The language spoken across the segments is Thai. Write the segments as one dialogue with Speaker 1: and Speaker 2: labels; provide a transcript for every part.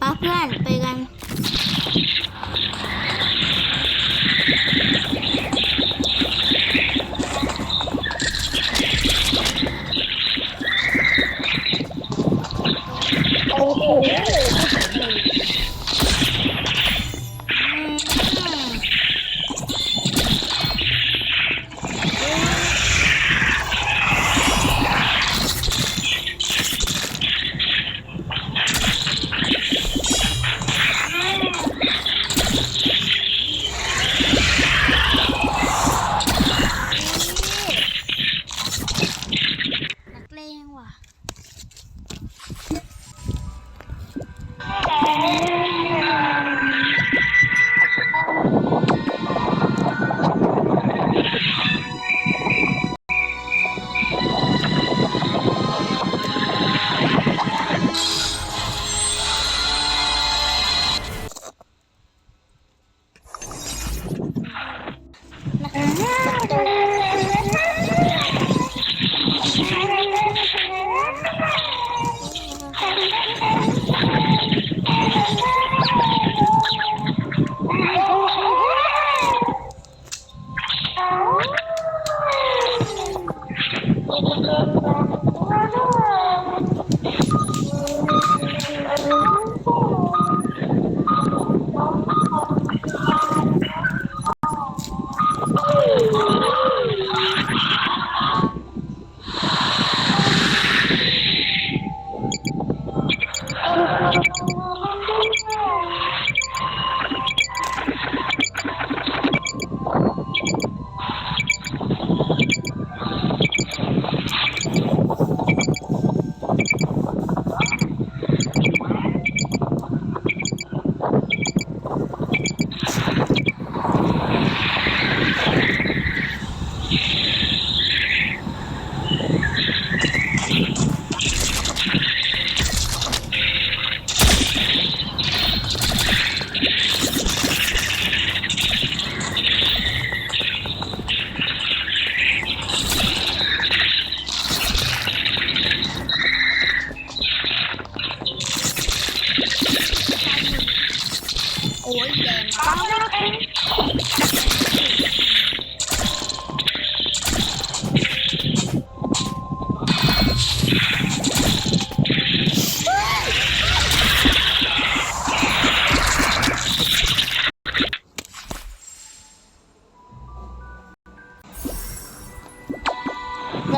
Speaker 1: ป้าเพื่อนไปกัน
Speaker 2: โอ้โห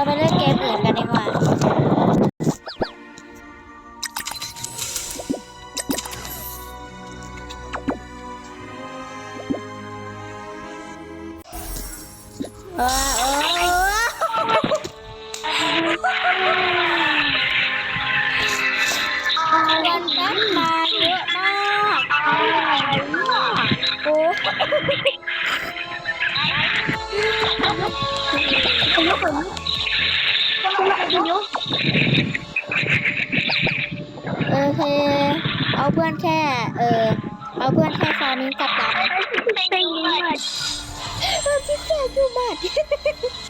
Speaker 1: เราไปเล่นเกมอื่นกันดีกว่าเออเออวันแป๊บมาเยอะมากโอ้โอเค เอาเพื่อนแค่ เออ เอาเพื่อนแค่ฟาร์มิงกับดัน
Speaker 2: เป็นยิงเลย
Speaker 1: เออพี่แกดูบัต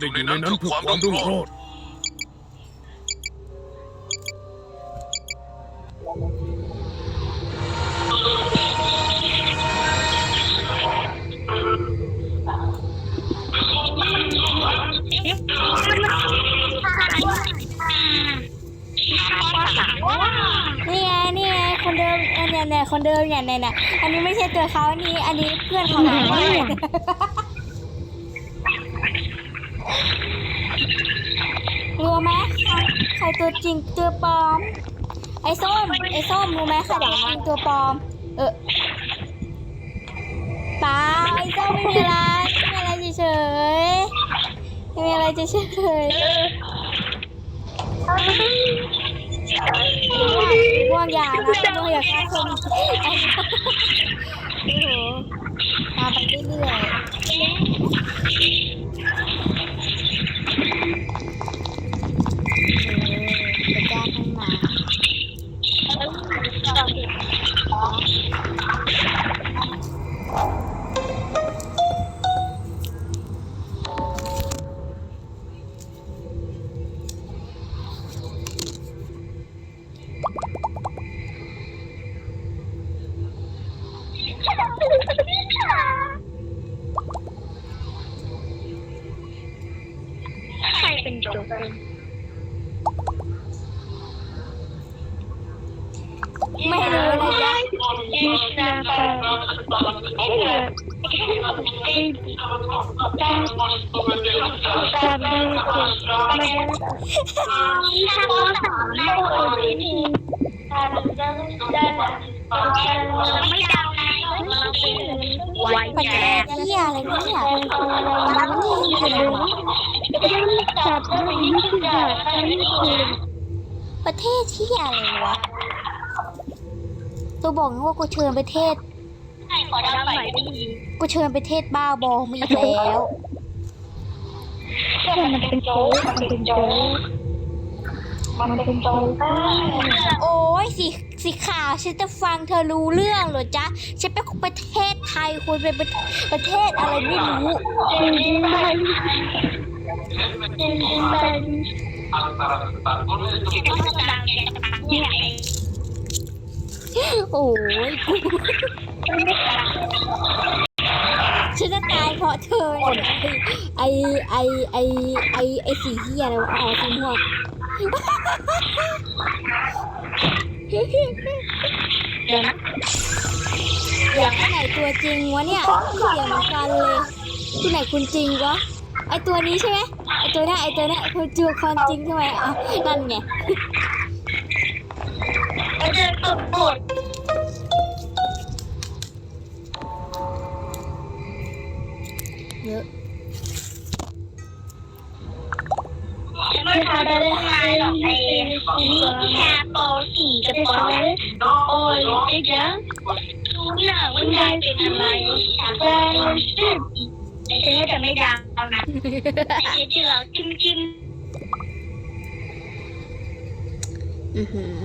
Speaker 3: ไม่ได้อยู่ในนั้นเพื่อความรุ่งโรจน์
Speaker 1: นี่ไงนี่ไงคนเดิมอันเนี้ยเนี่ยคนเดิมเนี่ยเนี่ยเนี่ยอันนี้ไม่ใช่ตัวเขาอันนี้อันนี้เพื่อนเขาเอง รู้ไหมใครตัวจริงตัวปลอม ไอ้ส้ม ไอ้ส้มรู้ไหมใครตัวจริงตัวปลอม เออเปล่าไอ้ส้มไม่มีอะไรไม่มีอะไรเฉยๆไม่มีอะไรเฉยๆพวกยานะพวกยาฆ่าคนโอ้โหมาไปเรื่อยๆ ไม่รู้เลยจ้ะ
Speaker 2: ยูชนาคาเอ็นเอ็นตาตาเบลมาที่ทำภาษาโลกอื่นที่ตาเบลไม่ดัง ไว้
Speaker 1: ปัญ
Speaker 2: แจ
Speaker 1: ญากเหี้ยอะไรเนี่ยมันนี่คืออะไระ
Speaker 2: จับแล้วยิ่งจับยิ่งคืน
Speaker 1: ประเทศที่อะไรวะตัวบอกนะว่ากูเชิญประเทศ กูเชิญประเทศบ้าบอมีแล้ว
Speaker 2: มันเป็นโจ๊กมันเป็นโจ๊ก มันเป็นโจ๊ก
Speaker 1: โอ้ยสีสีขาวฉันจะฟังเธอรู้เรื่องเหรอจ๊ะฉันเป็นคนประเทศไทยคุณเป็นประประเทศอะไรไม่รู้
Speaker 2: จริงจริงไปจริงจริงไปเนี่ย
Speaker 1: โอ้ยกูฉันจะตายเพราะเธอไอไอไอไอไอสีเหี้ยอะไรวะอ๋อสีม่วง
Speaker 2: เดี๋ยวนะ
Speaker 1: ที่ไหนตัวจริงวะเนี่ยเสียงเหมือนกันเลยที่ไหนคุณจริงวะไอตัวนี้ใช่ไหมไอตัวนี้ไอตัวนี้คือตัวคนจริงใช่ไหมอะนั่นไง
Speaker 2: เราจะกดกด
Speaker 1: เยอะ
Speaker 2: ไม่ทำได้เลยหรอกไอ้นี่แค่ปอสี่กับปอโอ้ยไอ้จ๊ะดูหน้าว่าได้เป็นอะไรแต่ซึ่งแต่ฉันจะไม่ดังนะแต่จะเจอจิ้มจิ้ม
Speaker 1: อือหือ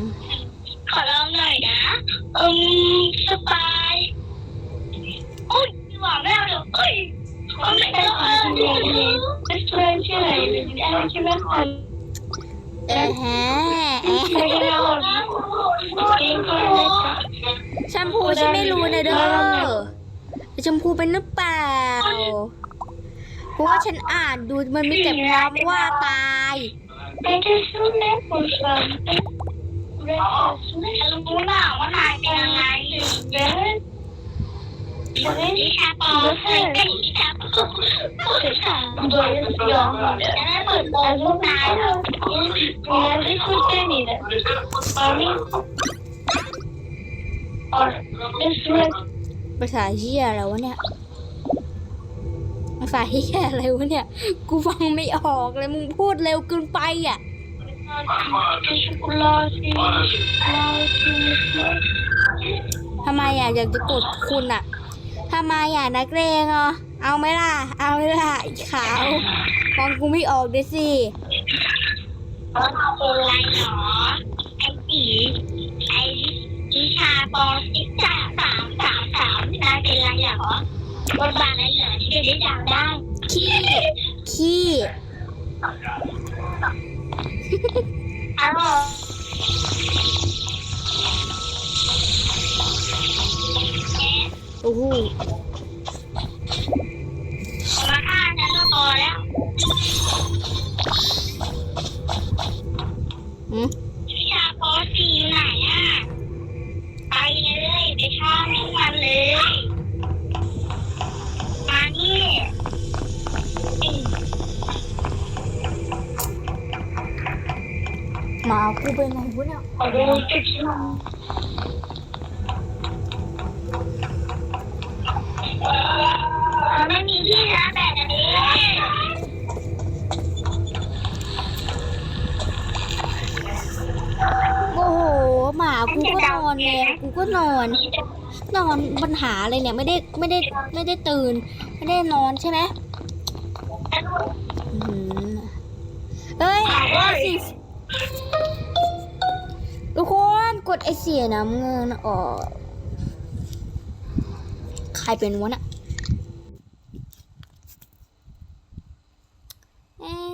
Speaker 2: ขอลองหน่อยนะอืมสบาย ชื่ออะไรหรืออะไรใช่ไหมคะ
Speaker 1: เออฮะเออ
Speaker 2: ไม่ได้หรอกจริงๆเลย
Speaker 1: แชมพูฉันไม่รู้นะเด้อแชมพูเป็นหรือเปล่า เพราะว่าฉันอ่านดูมันมีแต่คำว่าตาย
Speaker 2: เป็นที่สุดแล้วคุณฟังเรื่องฉันรู้หนาว่านายเป็นอะไร เรื่องเรื่องที่ชาปอเคยเป็นที่ชาปอคือสาโดยยอมจะได้เปิดโปงลูกนายแล้วงานที่คุณเจนี่แหละตอนนี้อ๋อเป็น
Speaker 1: ภาษาเฮียอะไรวะเนี่ยภาษาเฮียอะไรวะเนี่ย กูฟังไม่ออกเลยมึงพูดเร็วเกินไปอะทำไมอะอยากจะกดคุณอะ ทำไมอะนักเรงอะเอาไหมล่ะ เอาไหมล่ะไอ้ขาวฟังกูไม่ออกด้วยสิ
Speaker 2: แล้วเอาอะไรหรอ ไอ้สีไอ้วิชาปอสิบสามสามสามสามนายเป็นอะไรหรอบทบาทอะไรเหรอที่จะได้ดังได้
Speaker 1: ขี้ขี้
Speaker 2: อ้าว
Speaker 1: โอ้โห
Speaker 2: มาฆ่าฉันก็พอแล้ว
Speaker 1: อืม
Speaker 2: วิชาปอสี่อยู่ไหนอะ ไปเลยไปฆ่าให้มันเลย มานี่
Speaker 1: หมากูเป็นไงวะเนี่ย
Speaker 2: ขอดูจุดที่มั นมันไม่มีที่ชาร์จแบตอันนี้
Speaker 1: โอ้โหกูก็นอน นอนปัญหาอะไรเนี่ยไม่ได้ไม่ได้ไม่ได้ตื่น ไม่ได้นอนใช่ไหมเอ้ยเอาสิทุกคนกดไอเสียน้ำเงินออก ใครเป็นวะน่ะ